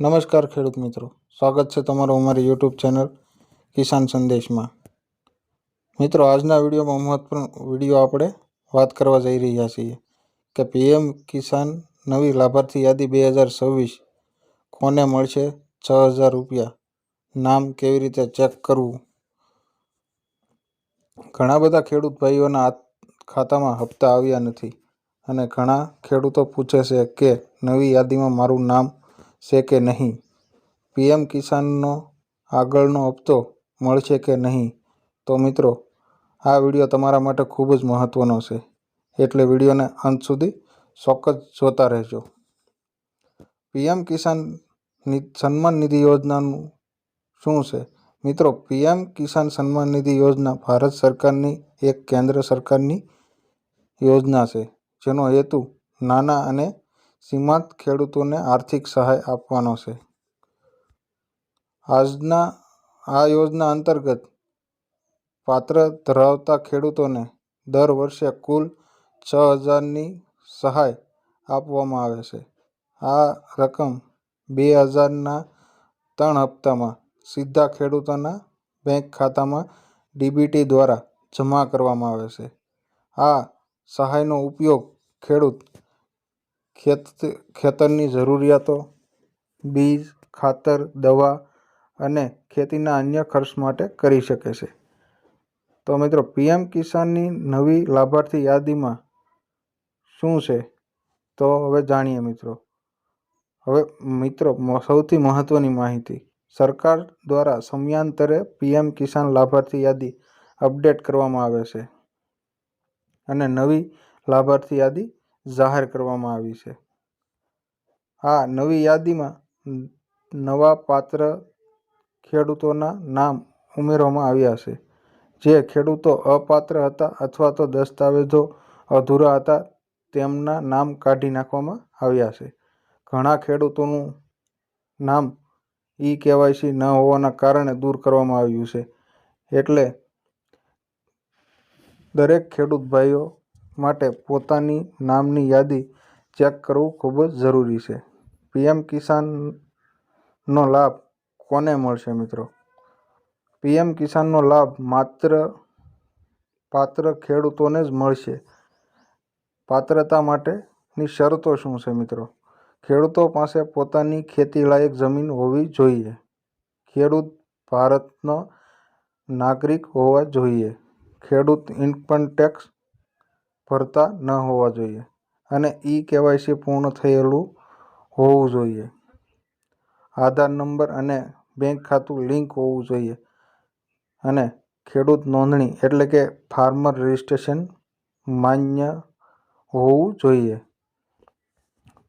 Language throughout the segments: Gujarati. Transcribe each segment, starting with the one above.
નમસ્કાર ખેડૂત મિત્રો. સ્વાગત છે તમારું અમારી યુટ્યુબ ચેનલ કિસાન સંદેશમાં. મિત્રો, આજના વિડીયોમાં મહત્વપૂર્ણ વીડિયો આપણે વાત કરવા જઈ રહ્યા છીએ કે પીએમ કિસાન નવી લાભાર્થી યાદી બે હજાર છવ્વીસ કોને મળશે? છ હજાર રૂપિયા. નામ કેવી રીતે ચેક કરવું? ઘણા બધા ખેડૂત ભાઈઓના ખાતામાં હપ્તા આવ્યા નથી અને ઘણા ખેડૂતો પૂછે છે કે નવી યાદીમાં મારું નામ છે કે નહીં? પીએમ કિસાનનો આગળનો હપ્તો મળશે કે નહીં? તો મિત્રો, આ વીડિયો તમારા માટે ખૂબ જ મહત્ત્વનો છે. એટલે વિડીયોને અંત સુધી ચોક્કસ જોતા રહેજો. પીએમ કિસાન સન્માન નિધિ યોજનાનું શું છે? મિત્રો, પીએમ કિસાન સન્માન નિધિ યોજના ભારત સરકારની, એક કેન્દ્ર સરકારની યોજના છે, જેનો હેતુ નાના અને સીમાંત ખેડૂતોને આર્થિક સહાય આપવાનો છે. આજના, આ યોજના અંતર્ગત પાત્ર ધરાવતા ખેડૂતોને દર વર્ષે કુલ છ હજારની સહાય આપવામાં આવે છે. આ રકમ બે હજારના ત્રણ હપ્તામાં સીધા ખેડૂતોના બેંક ખાતામાં ડીબીટી દ્વારા જમા કરવામાં આવે છે. આ સહાયનો ઉપયોગ ખેડૂત ખેત, ખેતરની જરૂરિયાતો, બીજ, ખાતર, દવા અને ખેતીના અન્ય ખર્ચ માટે કરી શકે છે. તો મિત્રો, પીએમ કિસાનની નવી લાભાર્થી યાદીમાં શું છે? તો હવે જાણીએ મિત્રો. હવે મિત્રો સૌથી મહત્ત્વની માહિતી. સરકાર દ્વારા સમયાંતરે પીએમ કિસાન લાભાર્થી યાદી અપડેટ કરવામાં આવે છે. અને નવી લાભાર્થી યાદી જાહેર કરવામાં આવી છે. આ નવી યાદીમાં નવા પાત્ર ખેડૂતોના નામ ઉમેરવામાં આવ્યા છે. જે ખેડૂતો અપાત્ર હતા અથવા તો દસ્તાવેજો અધૂરા હતા તેમના નામ કાઢી નાખવામાં આવ્યા છે. ઘણા ખેડૂતોનું નામ ઈ કેવાયસી ન હોવાના કારણે દૂર કરવામાં આવ્યું છે. એટલે દરેક ખેડૂત ભાઈઓ માટે પોતાની નામની યાદી ચેક કરવું ખૂબ જ જરૂરી છે. પીએમ કિસાનનો લાભ કોને મળશે મિત્રો? પીએમ કિસાનનો લાભ માત્ર પાત્ર ખેડૂતોને જ મળશે. પાત્રતા માટેની શરતો શું છે મિત્રો? ખેડૂતો પાસે પોતાની ખેતીલાયક જમીન હોવી જોઈએ. ખેડૂત ભારતનો નાગરિક હોવા જોઈએ. ખેડૂત ઇન્કમ ટેક્સ ભરતા ન હોવા જોઈએ અને ઈ કેવાયસી પૂર્ણ થયેલું હોવું જોઈએ. આધાર નંબર અને બેંક ખાતું લિંક હોવું જોઈએ અને ખેડૂત નોંધણી એટલે કે ફાર્મર રજિસ્ટ્રેશન માન્ય હોવું જોઈએ.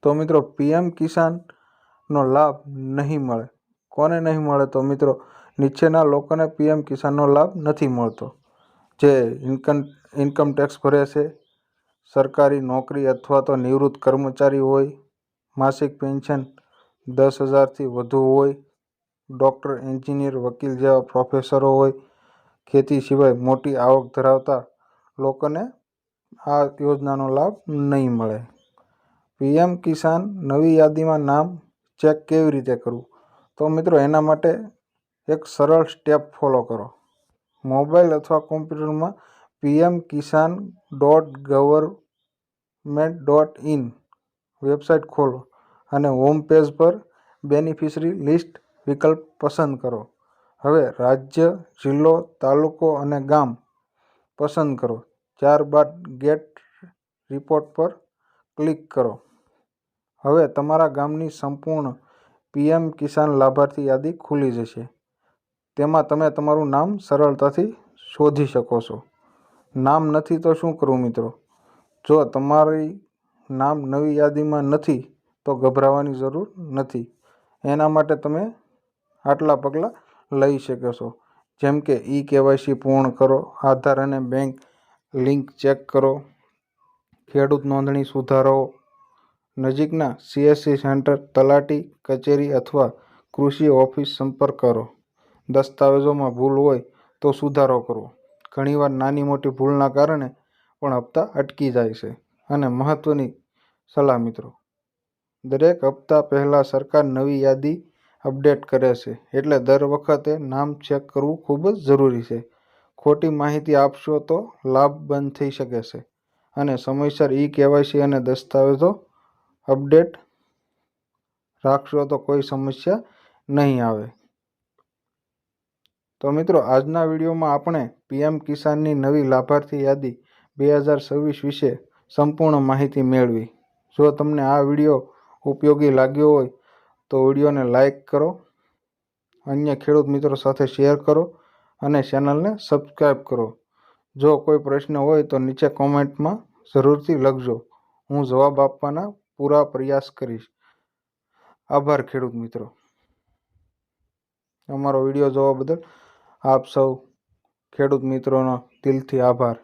તો મિત્રો પીએમ કિસાનનો લાભ નહીં મળે. કોને નહીં મળે તો મિત્રો નીચેના લોકોને પીએમ કિસાનનો લાભ નથી મળતો. જે ઇન્કમ ઇન્કમ ટેક્સ ભરે છે સરકારી નોકરી અથવા તો નિવૃત્ત કર્મચારી હોય, માસિક પેન્શન દસ હજારથી વધુ હોય, ડૉક્ટર, એન્જિનિયર, વકીલ જેવા પ્રોફેસરો હોય, ખેતી સિવાય મોટી આવક ધરાવતા લોકોને આ યોજનાનો લાભ નહીં મળે. પીએમ કિસાન નવી યાદીમાં નામ ચેક કેવી રીતે કરવું? તો મિત્રો, એના માટે એક સરળ સ્ટેપ ફોલો કરો. મોબાઈલ અથવા કોમ્પ્યુટરમાં PM Kisan dot government dot in website ખોલો અને હોમ પેજ પર બેનિફિશરી લિસ્ટ વિકલ્પ પસંદ કરો. હવે રાજ્ય, જિલ્લો, તાલુકો અને ગામ પસંદ કરો. ત્યારબાદ ગેટ રિપોર્ટ પર ક્લિક કરો. હવે તમારા ગામની સંપૂર્ણ પીએમ કિસાન લાભાર્થી યાદી ખુલી જશે. તેમાં તમે તમારું નામ સરળતાથી શોધી શકો છો. નામ નથી તો શું કરવું મિત્રો? જો તમારી નામ નવી યાદીમાં નથી, તો ગભરાવાની જરૂર નથી. એના માટે તમે આટલા પગલાં લઈ શકો છો. જેમ કે ઈ કેવાયસી પૂર્ણ કરો, આધાર અને બેંક લિંક ચેક કરો, ખેડૂત નોંધણી સુધારો, નજીકના સીએસસી સેન્ટર, તલાટી, કચેરી અથવા કૃષિ ઓફિસ સંપર્ક કરો. દસ્તાવેજોમાં ભૂલ હોય તો સુધારો કરવો ઘણીવાર નાની મોટી ભૂલના કારણે પણ હપ્તા અટકી જાય છે અને મહત્ત્વની સલાહ મિત્રો, દરેક હપ્તા પહેલાં સરકાર નવી યાદી અપડેટ કરે છે એટલે દર વખતે નામ ચેક કરવું ખૂબ જ જરૂરી છે. ખોટી માહિતી આપશો તો લાભ બંધ થઈ શકે છે અને સમયસર ઈ કેવાયસી અને દસ્તાવેજો અપડેટ રાખશો તો કોઈ સમસ્યા નહીં આવે. તો મિત્રો, આજના વિડીયોમાં આપણે પીએમ કિસાનની નવી લાભાર્થી યાદી બે હજાર છવ્વીસ વિશે સંપૂર્ણ માહિતી મેળવી. જો તમને આ વીડિયો ઉપયોગી લાગ્યો હોય, તો વિડીયોને લાઈક કરો, અન્ય ખેડૂત મિત્રો સાથે શેર કરો અને ચેનલને સબસ્ક્રાઈબ કરો. જો કોઈ પ્રશ્ન હોય, તો નીચે કોમેન્ટમાં જરૂરથી લખજો. હું જવાબ આપવાના પૂરા પ્રયાસ કરીશ. આભાર ખેડૂત મિત્રો. અમારો વીડિયો જોવા બદલ આપ સૌ ખેડૂત મિત્રોનો દિલથી આભાર.